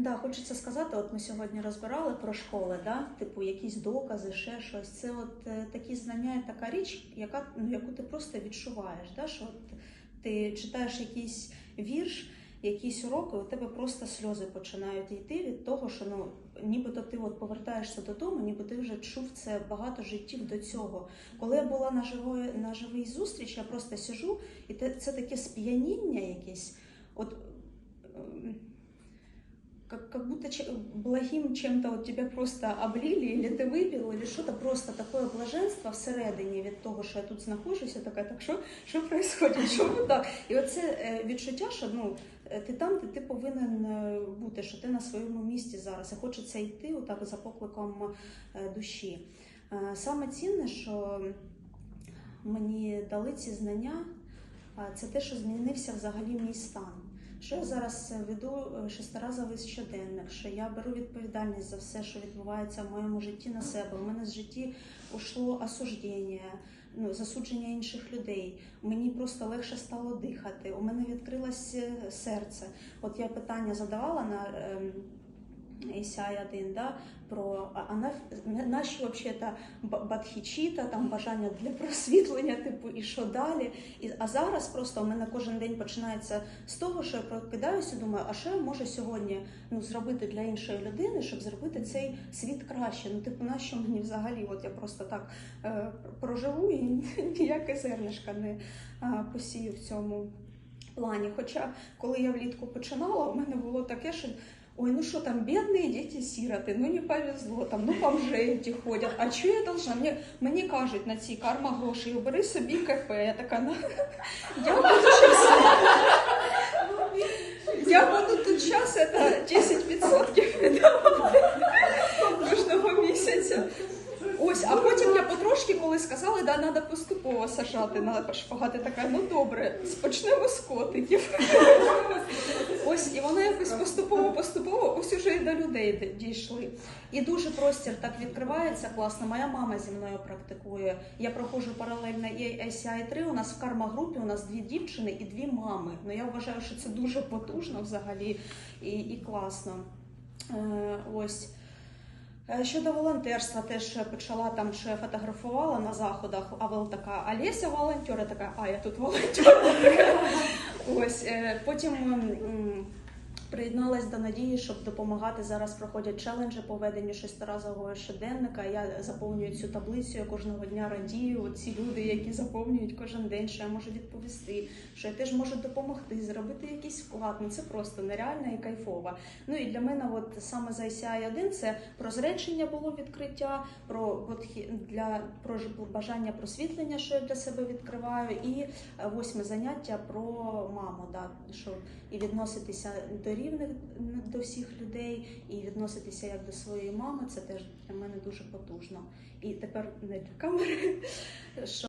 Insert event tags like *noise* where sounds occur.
Да, хочеться сказати, от ми сьогодні розбирали про школи, да? типу якісь докази, ще щось. Це от е, такі знання, така річ, яка, ну, яку ти просто відчуваєш. Да? Що от ти читаєш якийсь вірш, якісь уроки, у тебе просто сльози починають йти від того, що ну, нібито ти от повертаєшся додому, ніби ти вже чув це багато життів до цього. Коли я була на живої, на живій зустрічі, я просто сижу, і це таке сп'яніння якесь. От, ем, как, как будто че- благим чем-то вот тебя просто облили, или ти випив, или що-то просто таке блаженство всередині від того, що я тут знаходжуся, така, так що, що происходит, що так? І оце е, відчуття, що ну, е, ти там, де ти повинен е, бути, що ти на своєму місці зараз, і хочеться йти отак за покликом душі. Саме цінне, що мені дали ці знання, це те, що змінився взагалі мій стан. Що я зараз е, веду е, шестиразовий щоденник, що я беру відповідальність за все, що відбувається в моєму житті на себе. У мене з житті ушло осуждення, ну, засудження інших людей. Мені просто легше стало дихати. У мене відкрилось е, серце. От я питання задавала на ем, Ісяй 1, да, про а, а на, наші взагалі бадхічіта, там бажання для *laughs* просвітлення, типу, і що далі. І, а зараз просто у мене кожен день починається з того, що я прокидаюся і думаю, а що я можу сьогодні ну, зробити для іншої людини, щоб зробити цей світ краще. Ну, типу, нащо мені взагалі? От я просто так е, проживу і *laughs* ніяке зернишка не е, посію в цьому плані. Хоча, коли я влітку починала, у мене було таке, що Ой, ну что там, бедные дети-сироты, ну не повезло, там, ну бомжи эти ходять. А що я должна? Мені, мені кажуть на ці карма гроші, бери собі КП. Я така, ну, я буду щас, я буду тут час, это 10% віддавати кожного місяця. Ось, а потім я потрошки, коли сказали, да, треба поступово сажати на шпагати, така, ну добре, почнемо з котиків. Ось, якось поступово, поступово, ось уже і до людей дійшли. І дуже простір так відкривається класно. Моя мама зі мною практикує. Я проходжу паралельно і SCI 3 У нас в карма-групі у нас дві дівчини і дві мами. Ну я вважаю, що це дуже потужно взагалі і, і класно. Е, ось. Е, Щодо волонтерства, теж почала там, я фотографувала на заходах, а вол така Олеся волонтер, я така, а я тут волонтер. *laughs* Ось е, потім приєдналась до надії, щоб допомагати. Зараз проходять челенджі по веденню шестиразового щоденника. Я заповнюю цю таблицю, я кожного дня радію. Ці люди, які заповнюють кожен день, що я можу відповісти, що я теж можу допомогти, зробити якийсь вклад. Ну це просто нереально і кайфово. Ну і для мене, от саме за ICI 1 це про зречення було відкриття, про для про бажання просвітлення, що я для себе відкриваю, і е, восьме заняття про маму, да, що і відноситися до рівних до всіх людей, і відноситися як до своєї мами. Це теж для мене дуже потужно. І тепер не для камери. *laughs*